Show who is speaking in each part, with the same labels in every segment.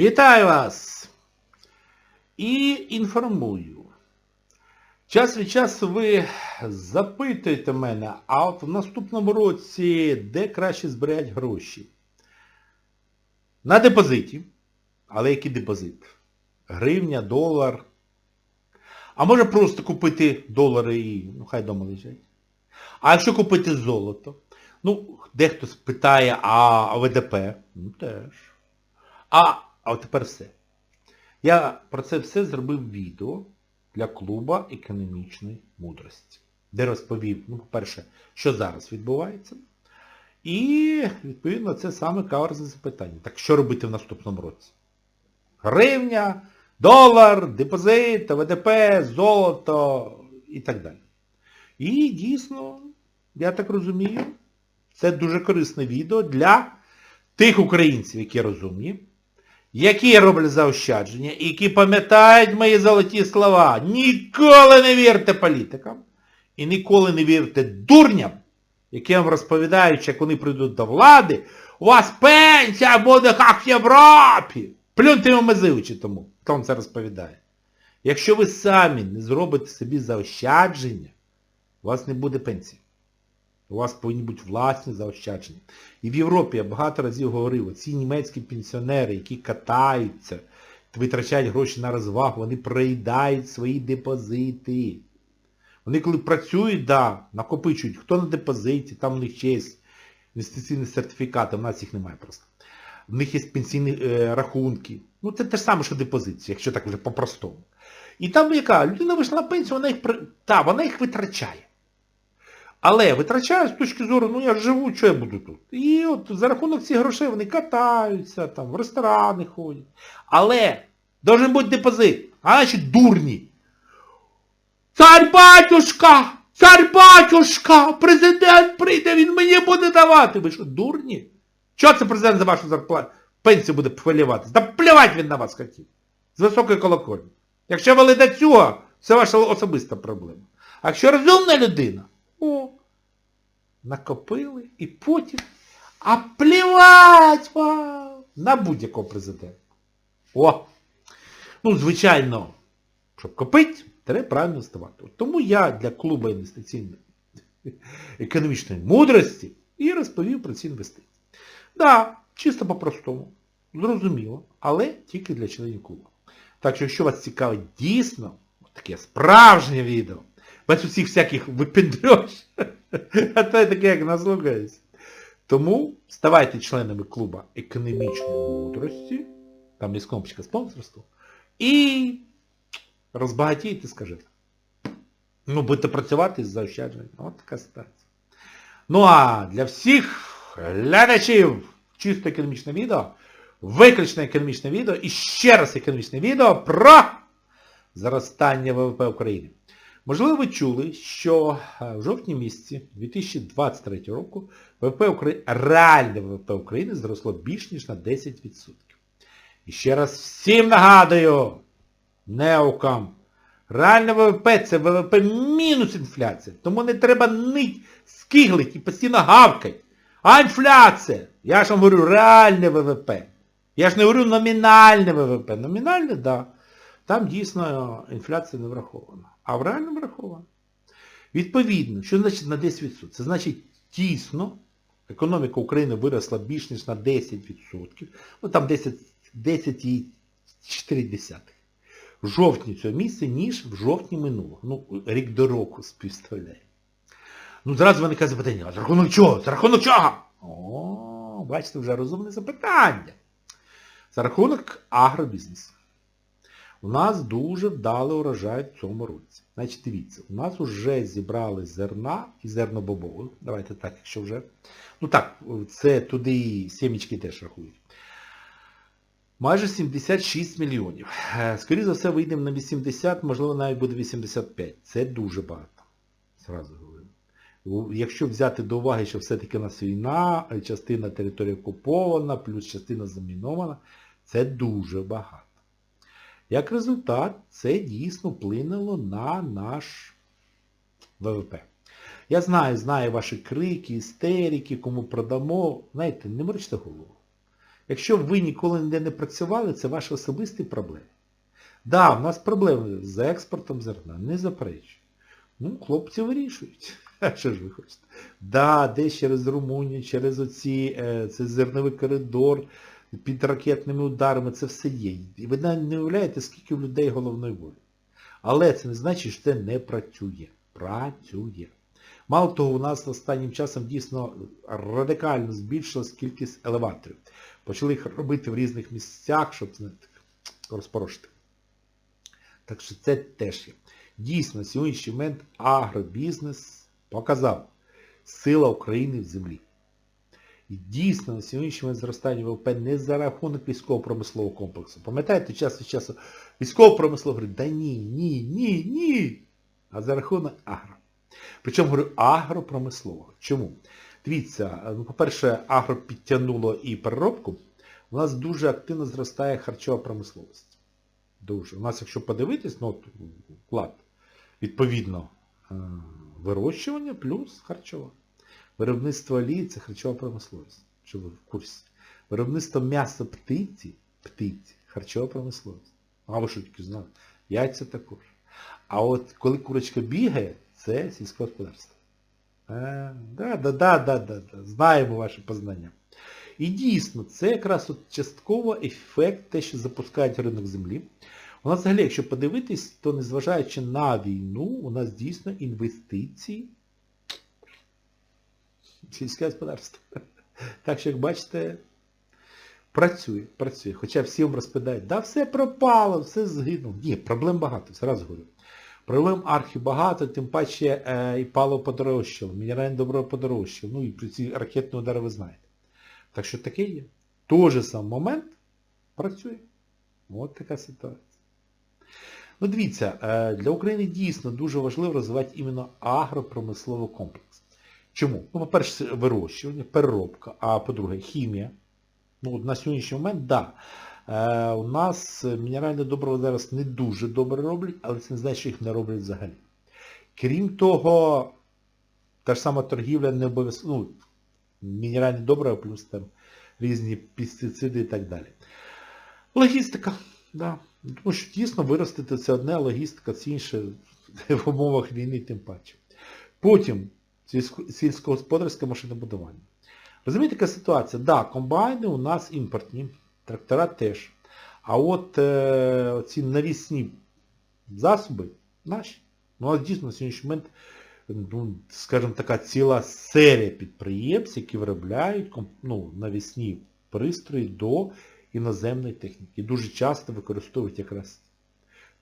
Speaker 1: Вітаю вас! І інформую. Час від часу ви запитуєте мене, а от в наступному році де краще зберігати гроші? На депозиті. Але який депозит? Гривня, долар. А може просто купити долари і ну, хай дома лежать. А якщо купити золото? Ну, дехто питає, а ВДП? Ну теж. А, а от тепер все. Я про це все зробив відео для клуба економічної мудрості, де розповів, ну, по-перше, що зараз відбувається. І, відповідно, це саме каверзне запитання. Так що робити в наступному році? Гривня, долар, депозит, ВДП, золото і так далі. І дійсно, я так розумію, це дуже корисне відео для тих українців, які розумні, які роблять заощадження, які пам'ятають мої золоті слова. Ніколи не вірте політикам і ніколи не вірте дурням, які вам розповідають, як вони прийдуть до влади, у вас пенсія буде як в Європі. Плюньте йому мизивичі тому, хто вам це розповідає. Якщо ви самі не зробите собі заощадження, у вас не буде пенсії. У вас повинні бути власні заощадження. І в Європі я багато разів говорив, ці німецькі пенсіонери, які катаються, витрачають гроші на розвагу, вони проїдають свої депозити. Вони коли працюють, да, накопичують, хто на депозиті, там у них ще є інвестиційні сертифікати, у нас їх немає просто. В них є пенсійні е, рахунки. Ну це те ж саме, що депозиція, якщо так вже по-простому. І там яка? Людина вийшла на пенсію, вона їх, та, вона їх витрачає. Але витрачає з точки зору, ну я живу, що я буду тут? І от за рахунок цих грошей вони катаються, там, в ресторани ходять. Але должен бути депозит. А значить дурні. Цар батюшка! Цар батюшка! Президент прийде, він мені буде давати. Ви що, дурні? Чого це президент за вашу зарплату? Пенсію буде хвилюватися? Та плювать він на вас хотів. З високої колокольні. Якщо ви цього, це ваша особиста проблема. А якщо розумна людина, о, накопили і потім, а плівать вам на будь-якого президента. О! Ну, звичайно, щоб копити, треба правильно. От Тому я для клубу інвестиційної економічної мудрості і розповів про ці інвестиції. Да, чисто по-простому, зрозуміло, але тільки для членів клубу. Так що, якщо вас цікавить дійсно таке справжнє відео, без усіх всяких випендрьош, а то я таке, як наслухаюсь. Тому ставайте членами клуба економічної мудрості, там є кнопочка спонсорства, і розбагатійте, скажете. Ну, будете працювати з заощадженням. От така ситуація. Ну а для всіх глядачів чисто економічне відео, виключно економічне відео і ще раз економічне відео про зростання ВВП України. Можливо, ви чули, що е, в жовтні місяці 2023 року ВВП України, реальне ВВП України зросло більш ніж на 10%. І ще раз всім нагадую, неукам, реальне ВВП це ВВП мінус інфляція. Тому не треба нить, скиглить і постійно гавкать. А інфляція? Я ж вам говорю, реальне ВВП. Я ж не говорю номінальне ВВП. Номінальне, так. Да. Там дійсно інфляція не врахована. А в реальному врахована. Відповідно, що значить на 10%? Це значить дійсно економіка України виросла більш ніж на 10%. Ну там 10, 10,4 в жовтні цього місяця, ніж в жовтні минулого. Ну, рік до року співставляє. Ну, зразу виникає запитання, за рахунок чого? За рахунок чого? О, бачите, вже розумне запитання. За рахунок агробізнесу. У нас дуже вдалий урожай в цьому році. Значить, дивіться, у нас вже зібрали зерна і зернобобових. Давайте так, якщо вже. Ну так, це туди і сімечки теж рахують. Майже 76 мільйонів. Е, Скоріше за все, вийдемо на 80, можливо, навіть буде 85. Це дуже багато. Зразу говорю. Якщо взяти до уваги, що все-таки у нас війна, частина території окупована, плюс частина замінована, це дуже багато. Як результат, це дійсно вплинуло на наш ВВП. Я знаю, знаю ваші крики, істерики, кому продамо. Знаєте, не морочте голову. Якщо ви ніколи ніде не працювали, це ваші особисті проблеми. Да, в нас проблеми з експортом зерна, не заперечую. Ну, хлопці вирішують. А що ж ви хочете? Да, десь через Румунію, через оці, е, цей зерновий коридор, під ракетними ударами, це все є. І ви навіть не уявляєте, скільки в людей головної болі. Але це не значить, що це не працює. Працює. Мало того, у нас останнім часом дійсно радикально збільшилась кількість елеваторів. Почали їх робити в різних місцях, щоб розпорошити. Так що це теж є. Дійсно, сьогоднішній момент агробізнес показав сила України в землі. Дійсно на сьогоднішній момент зростання ВВП не за рахунок військово-промислового комплексу. Пам'ятаєте, час від часу військово-промислово говорить, да ні, ні, ні, ні. А за рахунок агро. Причому говорю агропромислового. Чому? Дивіться, ну, по-перше, агро підтягнуло і переробку. У нас дуже активно зростає харчова промисловість. Дуже. У нас, якщо подивитись, ну, вклад, відповідно, е, вирощування плюс харчова. Виробництво олії – це харчова промисловість. Що в курсі? Виробництво м'яса птиці, птиці, харчова промисловість. А ви що тільки знали? Яйця також. А от коли курочка бігає, це сільське господарство. Е, да, да, да, да, да, да. Знаємо ваше познання. І дійсно, це якраз от частково ефект, те, що запускають ринок землі. У нас взагалі, якщо подивитись, то незважаючи на війну, у нас дійсно інвестиції сільське господарство. Так що, як бачите, працює, працює. Хоча всі вам розповідають, да все пропало, все згинуло. Ні, проблем багато, зразу говорю. Проблем архі багато, тим паче е, і паливо подорожчало, мінеральне добро подорожчало, ну і при ці ракетні удари ви знаєте. Так що таке є. Той же сам момент працює. От така ситуація. Ну дивіться, е, для України дійсно дуже важливо розвивати іменно агропромисловий комплекс. Чому? Ну, по-перше, вирощування, переробка, а по-друге, хімія. Ну, на сьогоднішній момент, так. Да, е, у нас мінеральне добриво зараз не дуже добре роблять, але це не значить, що їх не роблять взагалі. Крім того, та ж сама торгівля не обов'язково, ну, мінеральне добриво плюс там різні пестициди і так далі. Логістика, да. Тому що дійсно виростити це одне, логістика це інше в умовах війни тим паче. Потім сільськогосподарське машинобудування. Розумієте, яка ситуація? Так, да, комбайни у нас імпортні, трактора теж. А от е, ці навісні засоби наші. Ну, а дійсно на сьогоднішній момент, ну, скажімо така, ціла серія підприємств, які виробляють ну, навісні пристрої до іноземної техніки. Дуже часто використовують якраз.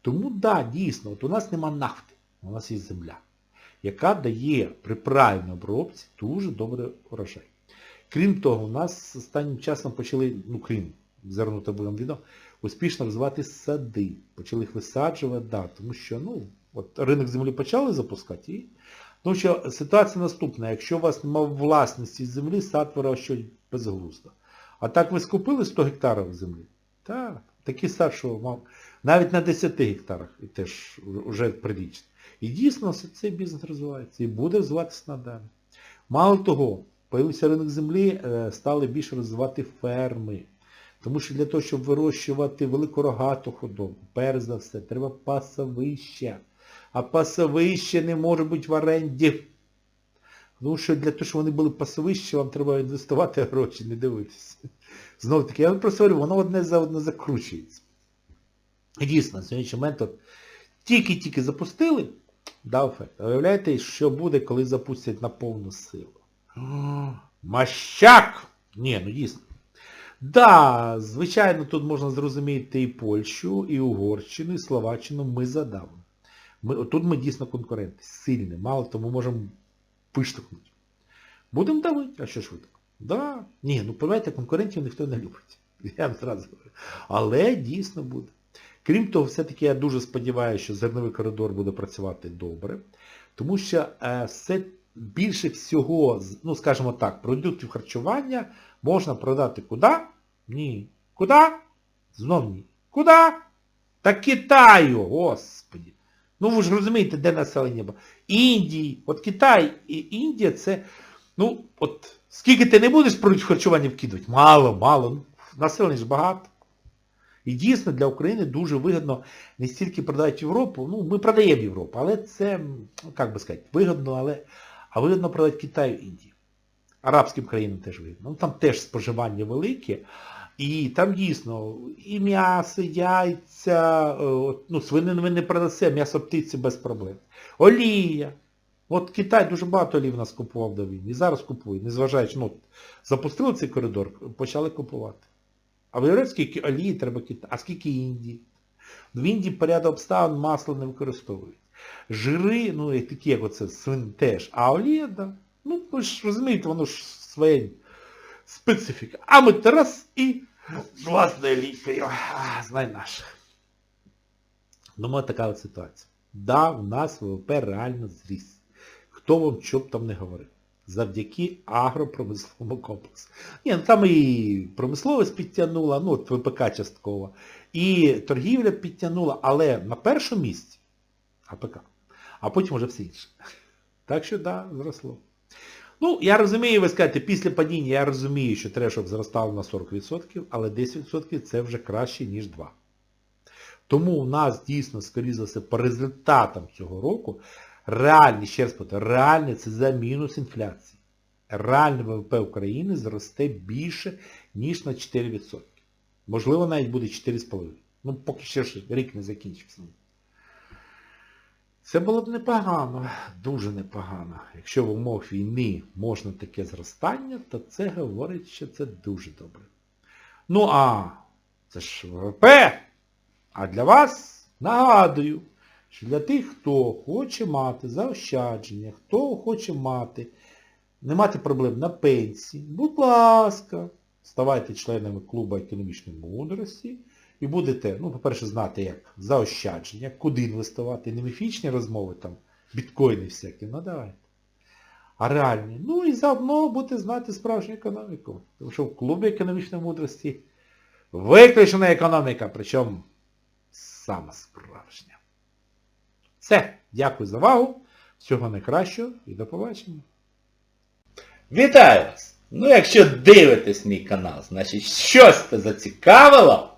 Speaker 1: Тому так, да, дійсно, от у нас нема нафти, у нас є земля, яка дає при правильній обробці дуже добрий урожай. Крім того, у нас останнім часом почали, ну крім зернута будемо відео, успішно розвивати сади. Почали їх висаджувати, да, тому що ну, от ринок землі почали запускати. І, тому що ситуація наступна, якщо у вас немає власності землі, сад вирощують безглуздо. А так ви скупили 100 гектарів землі? Так, сад, що мав навіть на 10 гектарах і теж вже прирічно. І дійсно цей бізнес розвивається і буде розвиватися надалі. Мало того, появився ринок землі, стали більше розвивати ферми. Тому що для того, щоб вирощувати велику рогату худобу, перш за все, треба пасовище. А пасовище не може бути в оренді. Тому що для того, щоб вони були пасовища, вам треба інвестувати гроші, не дивитися. Знову таки, я просто говорю, воно одне за одне закручується. І дійсно, сьогоднішній момент от, тільки-тільки запустили, дав ефект. Уявляєте, що буде, коли запустять на повну силу? Мащак! Ні, ну дійсно. Да, звичайно, тут можна зрозуміти і Польщу, і Угорщину, і Словаччину ми задавимо. Ми, тут ми дійсно конкуренти, сильні. Мало того, ми можемо виштовхнути. Будемо давити, а що ж ви так? Да. Ні, ну понимаєте, конкурентів ніхто не любить. Я вам зразу говорю. Але дійсно буде. Крім того, все-таки я дуже сподіваюся, що зерновий коридор буде працювати добре, тому що е, все більше всього, ну скажімо так, продуктів харчування можна продати куди? Ні. Куди? Знов ні. Куди? Та Китаю, господі. Ну ви ж розумієте, де населення? Індії. От Китай і Індія це, ну, от скільки ти не будеш продуктів харчування вкидувати? Мало, мало. населення ж багато. І дійсно для України дуже вигідно не стільки продати Європу, ну ми продаємо Європу, але це, ну як би сказати, вигідно, але а вигідно продати Китаю і Індії. Арабським країнам теж вигідно. Ну там теж споживання велике. І там дійсно і м'ясо, яйця, е, ну, свинину ми не продасе, м'ясо птиці без проблем. Олія. От Китай дуже багато олій в нас купував до війни. І зараз купує, незважаючи, ну, запустили цей коридор, почали купувати. А виявляєте, скільки олії треба Китай, а скільки Індії? В Індії порядок обставин масло не використовують. Жири, ну і такі, як оце свин теж. А олія, да. Ну, ви ж розумієте, воно ж своє специфіка. А ми раз і власною лікою. Знай наш. Думаю, така от ситуація. Да, у нас ВВП реально зріс. Хто вам що б там не говорив. Завдяки агропромисловому комплексу. Ні, ну там і промисловість підтягнула, ну от ВПК частково, і торгівля підтягнула, але на першому місці АПК, а потім вже все інше. Так що, да, зросло. Ну, я розумію, ви скажете, після падіння я розумію, що треба, щоб зростало на 40%, але 10% це вже краще, ніж 2%. Тому у нас дійсно, скоріше за все, по результатам цього року, реальний, ще раз повторю, реальний це за мінус інфляції. Реальний ВВП України зросте більше, ніж на 4%. Можливо, навіть буде 4,5%. Ну, поки ще рік не закінчився. Це було б непогано, дуже непогано. Якщо в умовах війни можна таке зростання, то це говорить, що це дуже добре. Ну а це ж ВВП. А для вас нагадую, що для тих, хто хоче мати заощадження, хто хоче мати, не мати проблем на пенсії, будь ласка, ставайте членами клубу економічної мудрості і будете, ну, по-перше, знати, як заощадження, куди інвестувати, не міфічні розмови, там, біткоїни всякі, ну давайте. А реальні. Ну і заодно будете знати справжню економіку. Тому що в клубі економічної мудрості виключена економіка, причому сама справжня. Все, дякую за увагу. Всього найкращого і до побачення.
Speaker 2: Вітаю вас! Ну якщо дивитесь мій канал, значить щось це зацікавило,